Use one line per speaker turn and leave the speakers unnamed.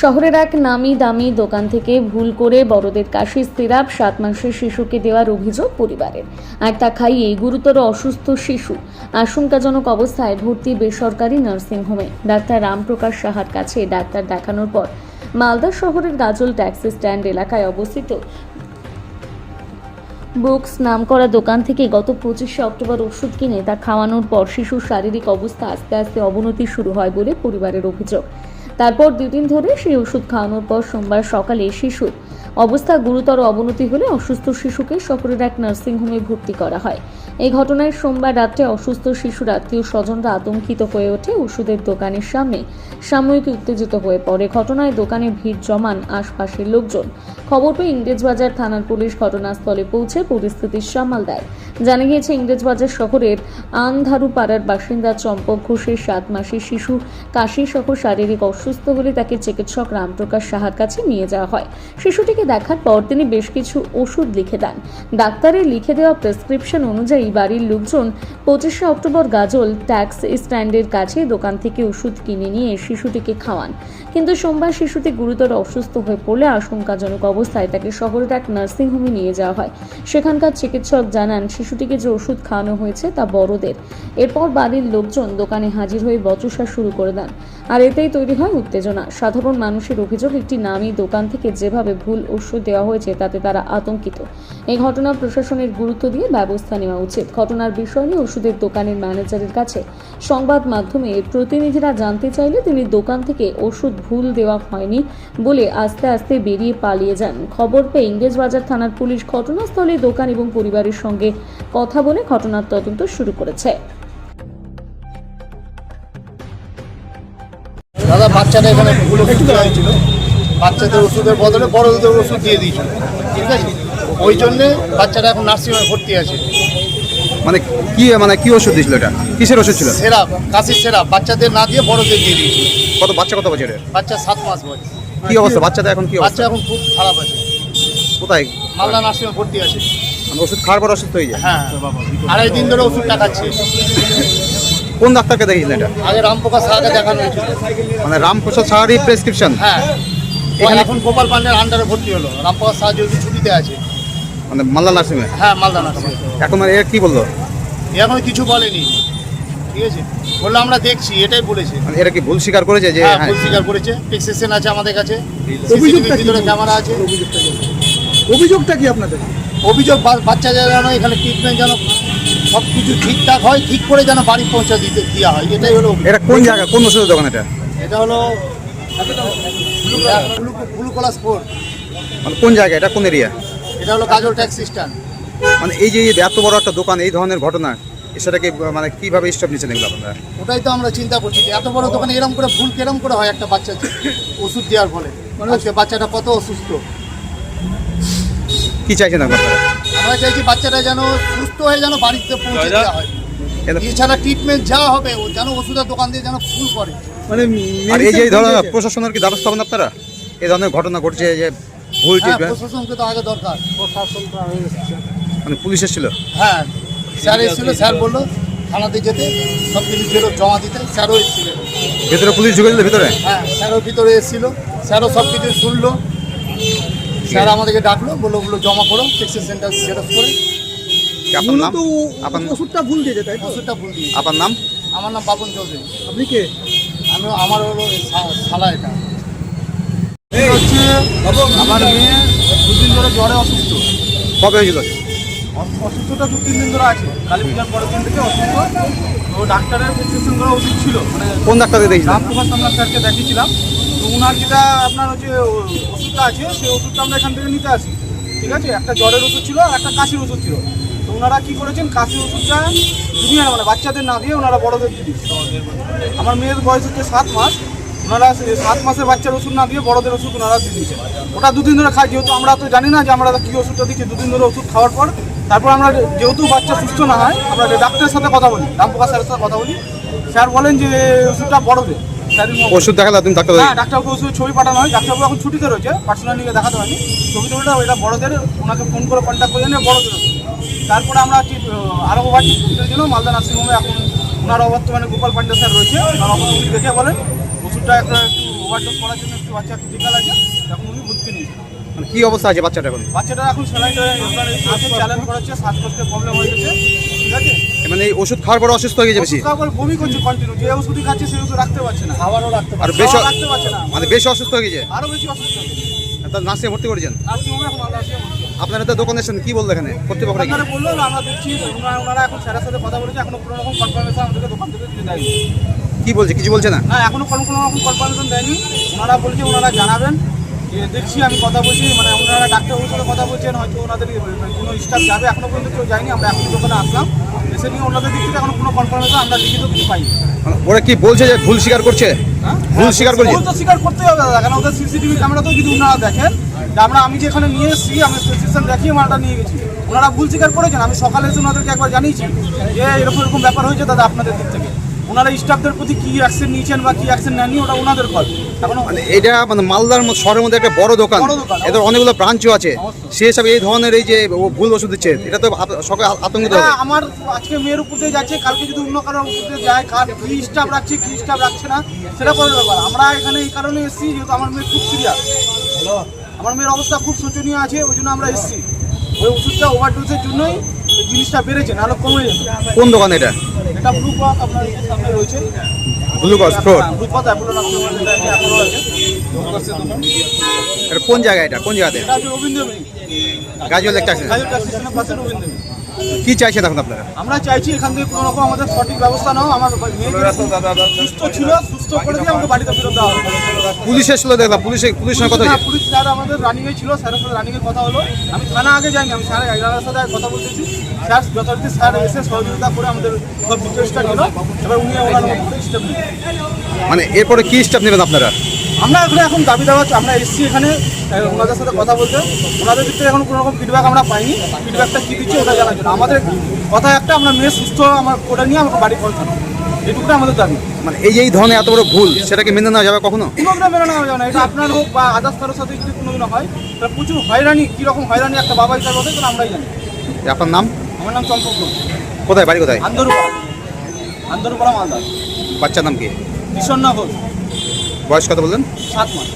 শহরের এক নামি দামি দোকান থেকে ভুল করে বড়দের কাশির সিরাপ সাত মাসের শিশুকে দেওয়ার অভিযোগ পরিবারের। আর তা খাইয়ে গুরুতর অসুস্থ শিশু। আশঙ্কাজনক অবস্থায় ভর্তি বেসরকারি নার্সিংহোমে। ডাক্তার রামপ্রকাশ সাহার কাছে ডাক্তার দেখানোর পর মালদা শহরের গাজল ট্যাক্সি স্ট্যান্ড এলাকায় অবস্থিত বুকস নাম করা দোকান থেকে গত পঁচিশে অক্টোবর ওষুধ কিনে তা খাওয়ানোর পর শিশুর শারীরিক অবস্থা আস্তে আস্তে অবনতি শুরু হয় বলে পরিবারের অভিযোগ। তারপর দুদিন ধরে সেই ওষুধ খাওয়ানোর পর সোমবার সকালে শিশুর অবস্থা গুরুতর অবনতি হলে অসুস্থ শিশুকে শহরের এক নার্সিংহোমে ভর্তি করা হয়। এই ঘটনায় সোমবার রাত্রে অসুস্থ শিশুর আত্মীয় স্বজনরা আতঙ্কিত হয়ে ওঠে ওষুধের দোকানের সামনে। সাময়িক উত্তেজিত হয়ে পড়ে। ঘটনায় দোকানে ভিড় জমান আশপাশের লোকজন। খবর পেয়ে ইংরেজবাজার থানার পুলিশ ঘটনাস্থলে পৌঁছে পরিস্থিতি সামাল দেয়। জানা গিয়েছে, ইংরেজবাজার শহরের আন্ধারু পাড়ার বাসিন্দা চম্পক ঘোষের সাত মাসের শিশু কাশি সহ শারীরিক অসুস্থ হলে তাকে চিকিৎসক রামপ্রকাশ সাহার কাছে নিয়ে যাওয়া হয়। শিশুটিকে দেখার পর তিনি বেশ কিছু ওষুধ লিখে দেন। ডাক্তারের লিখে দেওয়া প্রেসক্রিপশন অনুযায়ী বাড়ির লোকজন পঁচিশে অক্টোবর গাজল ট্যাক্স স্ট্যান্ডের কাছে দোকান থেকে ওষুধ কিনে নিয়ে শিশুটিকে খাওয়ান। কিন্তু সোমবার শিশুটি গুরুতর অসুস্থ হয়ে পড়লে আশঙ্কাজনক অবস্থায় তাকে শহরের এক নার্সিংহোমে নিয়ে যাওয়া হয়। সেখানকার চিকিৎসক জানান, শিশুটিকে যে ওষুধ খাওয়ানো হয়েছে তা বড়দের। এরপর বাড়ির লোকজন দোকানে হাজির হয়ে বচসা শুরু করে দেন। আর এতেই তৈরি হয় উত্তেজনা। সাধারণ মানুষের অভিযোগ, একটি নামী দোকান থেকে যেভাবে ভুল ওষুধ দেওয়া হয়েছে, তাতে তারা আতঙ্কিত। এই ঘটনা প্রশাসনের গুরুত্ব দিয়ে ব্যবস্থা নেওয়া উচিত। ঘটনার বিষয় নিয়ে ওষুধের দোকানের ম্যানেজারের কাছে সংবাদ মাধ্যমে প্রতিনিধিরা জানতে চাইলে তিনি দোকান থেকে ওষুধ ভুল দেওয়া হয়নি বলে আস্তে আস্তে বেরিয়ে পালিয়ে যান। খবর পেয়ে ইংরেজবাজার থানার পুলিশ ঘটনাস্থলে দোকান এবং পরিবারের সঙ্গে কথা বলে ঘটনার তদন্ত শুরু করেছে।
দাদা বাচ্চাটা এখানে ভুল হয়েছিল বাচ্চাদের ওষুধের বদলে বড়দের ওষুধ দিয়ে দিয়েছিল ঠিক আছে? ওই জন্যে বাচ্চাটা এখন নার্সিংহোমে ভর্তি আছে।
মানে কি মানে কি ওষুধ দিয়েছিল এটা? কিসের ওষুধ ছিল?
সেরাপ কাশির সেরাপ। বাচ্চাদের না দিয়ে বড়দের দিয়ে দিয়েছিল
কত বাচ্চা কত বছরের?
বাচ্চা সাত মাস বয়স।
কি অবস্থা? বাচ্চাটা এখন কি
বাচ্চা এখন খুব খারাপ আছে।
কোথায়?
মালদা নার্সিংহোমে ভর্তি আছে।
মানে ওষুধ খাওয়ার পর অসুস্থ হয়ে যায়?
হ্যাঁ আড়াই দিন ধরে ওষুধটা খাচ্ছে।
কোন ডাক্তারকে দেখিয়েছিলেন এটা?
আগে রামপ্রকাশ সাহাকে দেখানো হয়েছিল।
মানে রামপ্রসাদ সাহারই প্রেসক্রিপশন
হ্যাঁ।
এখন
গোপাল পান্ডের আন্ডারে ভর্তি হলো। রামপ্রকাশ সাহা যদি ছুটিতে আছে।
মানে মালদা নার্সিংয়ে
হ্যাঁ মালদা নার্সিংহোমে।
এখন মানে এর কি বলল?
এখন কিছু বলেনি। ঠিক আছে? বলল আমরা দেখছি। এটাই বলেছে।
মানে এরা কি ভুল স্বীকার করেছে যে
হ্যাঁ
হ্যাঁ।
ভুল স্বীকার করেছে। প্রেসক্রিপশন আছে আমাদের কাছে।
অভিযোগটা?
ভিতরে ক্যামেরা আছে।
অভিযোগটা কি আপনাদের?
অভিযোগ বাচ্চা যেন এখানে ট্রিটমেন্ট যেন সব কিছু ঠিকঠাক হয় ঠিক করে যেন বাড়ি পৌঁছে দিতে দেওয়া হয় এটাই হলো
এটা কোন জায়গা কোন ওষুধের দোকান এটা?
এটা হলো ব্লুকলা স্পোর্ট।
মানে কোন জায়গা এটা কোন এরিয়া?
এটা হলো গাজল ট্যাক্সি স্ট্যান্ড।
মানে এই যে এত বড় একটা দোকান এই ধরনের ঘটনা সেটাকে মানে কীভাবে স্টপ নিচ্ছেন এগুলো আপনারা?
ওটাই তো আমরা চিন্তা করছি যে এত বড় দোকানে এরকম করে ভুল কেরম করে হয় একটা বাচ্চা ওষুধ দেওয়ার ফলে। মানে বাচ্চাটা কত অসুস্থ।
কি চাইছেন আপনারা?
আমরা চাইছি বাচ্চাটা যেন সুস্থ হয়ে যেন বাড়িতে পৌঁছে দেওয়া হয়। এছাড়া ট্রিটমেন্ট যা হবে ও যেন ওষুধের দোকান দিয়ে যেন ফুল করে।
মানে
আর এই যে এই ধরনের প্রশাসনের কি ব্যবস্থা হবেন আপনারা? এই ধরনের ঘটনা ঘটছে যে ভুল
হ্যাঁ
ট্রিটমেন্ট
প্রশাসনকে তো আগে দরকার।
মানে পুলিশ এসেছিল?
হ্যাঁ স্যার এসেছিল স্যার বলল থানাতে যেতে সব কিছু ছিল জমা দিতে স্যারও এসেছিলেন
ভেতরে পুলিশ ঢুকে দিল ভিতরে?
হ্যাঁ স্যারও ভিতরে এসেছিল স্যারও সব কিছু শুনলো। স্যার আমাদেরকে ডাকলো বলল ওগুলো জমা করো টেক্সি সেন্টার জেরক্স করে।
আপনার নাম?
ও-
আপনার
ওষুধটা ভুল দিয়েছে তাই তো?
ওষুধটা ভুল দিয়ে
আপনার নাম?
আমার নাম বাপন চৌধুরী।
আপনি কে?
আমি আমার হলো শালা এটা।
হচ্ছে আমার মেয়ে দুদিন ধরে জ্বরে অসুস্থ।
কবে হয়েছিল?
অস- অসুস্থতা দু তিন দিন ধরে আছে। কালী পূজার পরের দিন থেকে অসুস্থ। তো ডাক্তারের প্রেসক্রিপশন করা উচিত ছিল। মানে
কোন ডাক্তারকে দেখেছিলেন?
রামপ্রকাশ আমরা স্যারকে দেখিয়েছিলাম। তো ওনার যেটা আপনার হচ্ছে ওষুধটা আছে, সেই ওষুধটা আমরা এখান থেকে নিতে আসি। ঠিক আছে? একটা জ্বরের ওষুধ ছিল আর একটা কাশির ওষুধ ছিল। তো ওনারা কী করেছেন? কাশির ওষুধটা জুনিয়র মানে বাচ্চাদের না দিয়ে ওনারা বড়দের দিয়ে আমার মেয়ের বয়স হচ্ছে সাত মাস। ওনারা সাত মাসের বাচ্চার ওষুধ না দিয়ে বড়দের ওষুধ ওনারা দিয়ে দিয়েছে। ওটা দুদিন ধরে খাই যেহেতু আমরা তো জানি না যে আমরা কী ওষুধটা দিচ্ছি, দুদিন ধরে ওষুধ খাওয়ার পর তারপর আমরা যেহেতু বাচ্চা সুস্থ না হয়, আমরা ডাক্তারের সাথে কথা বলি, রামপ্রকাশ স্যারের সাথে কথা বলি। স্যার বলেন যে ওষুধটা বড়দের।
ওষুধ দেখালে তুমি ডাক্তার
হ্যাঁ ডাক্তারবাবু ওষুধ ছবি পাঠানো হয় ডাক্তারবাবু এখন ছুটিতে রয়েছে পার্সোনাল নিয়ে দেখাতে হয়নি। ছবি ছবিটা এটা বড়দের ওনাকে ফোন করে কন্ট্যাক্ট করে নিয়ে বড়দের তারপরে আমরা আরও ওভার ট্রিটমেন্টের জন্য মালদা নার্সিংহোমে এখন ওনার বর্তমানে গোপাল পান্ডে স্যার রয়েছে। ওনার অবস্থা দেখে বলেন ওষুধটা একটা একটু ওভারডোজ করার জন্য একটু বাচ্চা ক্রিটিক্যাল আছে এখন উনি ভর্তি নিয়েছেন
মানে কি অবস্থা আছে বাচ্চাটা এখন?
বাচ্চাটা এখন স্যালাইনটা আপনার চ্যালেঞ্জ করা হচ্ছে শ্বাস করতে প্রবলেম হয়ে গেছে। আছে?
মানে এই ওষুধ খাওয়ার পরে অসুস্থ হয়ে গেছে বেশি?
বমি করছে কন্টিনিউ যে ওষুধই খাচ্ছে সেই ওষুধ রাখতে পারছে না। খাবারও রাখতে
আর বেশি
রাখতে পারছে না।
মানে বেশি অসুস্থ হয়ে গেছে?
আরও বেশি অসুস্থ হয়ে গেছে।
তার নার্সিং ভর্তি করেছেন। আপনারা তো দোকানে এসেছেন কি বলল এখানে? কর্তৃপক্ষরা কি
আপনারা বলল না, আমরা দেখছি ওনারা ওনারা এখন স্যারের সাথে কথা বলেছে এখনও কোনো রকম কনফার্মেশন আমাদেরকে দোকান থেকে দিতে দেয়নি।
কি বলছে? কিছু বলছে না?
না এখনও কোনো কোনো রকম কনফার্মেশন দেয়নি। ওনারা বলছে ওনারা জানাবেন। যে দেখছি আমি কথা বলছি মানে ওনারা ডাক্তারবাবুর সাথে কথা বলছেন হয়তো ওনাদের কোনো স্টাফ যাবে এখনও পর্যন্ত কেউ যায়নি আমরা এখন দোকানে আসলাম। এসে নিয়ে ওনাদের দিক থেকে এখনও কোনো কনফার্মেশন আমরা লিখিত কিছু পাইনি।
মানে ওরা কি বলছে যে ভুল স্বীকার করছে? ভুল স্বীকার করছে?
ভুল তো স্বীকার করতে হবে দাদা কারণ ওদের সিসিটিভি ক্যামেরা তো যদি ওনারা দেখেন যে আমরা আমি যে এখানে নিয়ে এসেছি আমি প্রেসক্রিপশন দেখিয়ে মালটা নিয়ে গেছি। ওনারা ভুল স্বীকার করেছেন আমি সকালে এসে ওনাদেরকে একবার জানিয়েছি যে এরকম এরকম ব্যাপার হয়েছে দাদা আপনাদের দিক থেকে। ওনারা স্টাফদের প্রতি কী অ্যাকশন নিয়েছেন বা কি অ্যাকশন নেননি ওটা ওনাদের কল এখন
মানে এটা মানে মালদার শহরের মধ্যে একটা বড় দোকান। এদের অনেকগুলো ব্রাঞ্চও আছে। সেই হিসাবে এই ধরনের এই যে ভুল ওষুধ দিচ্ছে এটা তো সকলে আতঙ্কিত
আমার আজকে মেয়ের উপর দিয়ে যাচ্ছে কালকে যদি অন্য কারোর উপর দিয়ে যায় কার কি স্টাফ রাখছে কি স্টাফ রাখছে না সেটা পরের ব্যাপার। আমরা এখানে এই কারণে এসেছি যেহেতু আমার মেয়ে খুব সিরিয়াস আমার মেয়ের অবস্থা খুব শোচনীয় আছে ওই জন্য আমরা এসেছি। ওই ওষুধটা ওভারডোজের জন্যই জিনিসটা বেড়েছে নাহলে কমে যেত।
কোন দোকান এটা?
এটা ব্লু পাক আপনার সামনে রয়েছে। দোকান।
এটা কোন জায়গা এটা? কোন জায়গাতে? গাজল একটা আছে।
মিনি
কি চাইছেন এখন আপনারা?
আমরা চাইছি এখান থেকে কোনো রকম আমাদের সঠিক ব্যবস্থা নাও। আমার মেয়ে সুস্থ ছিল সুস্থ করে দিয়ে আমাকে বাড়িতে ফেরত দেওয়া হবে
পুলিশ এসেছিল দেখলাম পুলিশে পুলিশের কথা
পুলিশ স্যার আমাদের রানিং এ ছিল স্যারের সাথে রানিং এর কথা হলো। আমি থানা আগে যাইনি আমি স্যার এগারোটার সাথে কথা বলতেছি। স্যার যথারীতি স্যার এসে সহযোগিতা করে আমাদের সব ডিটেলসটা দিল এবার উনি ওনার মতো স্টেপ
মানে এরপরে কি স্টেপ নেবেন আপনারা?
আমরা এখানে এখন দাবি দেওয়া আমরা এসেছি এখানে ওনাদের সাথে কথা বলতে। ওনাদের দিক থেকে এখন কোনো রকম ফিডব্যাক আমরা পাইনি। ফিডব্যাকটা কী দিচ্ছে ওটা জানার জন্য। আমাদের কথা একটা আমরা মেয়ে সুস্থ আমার করে নিয়ে আমাকে বাড়ি পৌঁছানো। এটুকুটা আমাদের দাবি।
মানে এই এই ধরনের এত বড় ভুল সেটাকে মেনে নেওয়া যাবে কখনো?
কোনোদিনও মেনে নেওয়া যাবে না। এটা আপনার হোক বা আদার্স কারোর সাথে যদি কোনোদিনও হয় তাহলে প্রচুর হয়রানি কীরকম হয়রানি একটা বাবা হিসাবে হবে সেটা আমরাই জানি।
আপনার নাম?
আমার নাম চম্পক
কোথায় বাড়ি কোথায়?
আন্দরপাড়া। আন্দরপাড়া মালদা।
বাচ্চার নাম কি?
ভীষণ ঘোষ
বয়স কত বললেন
সাত মাস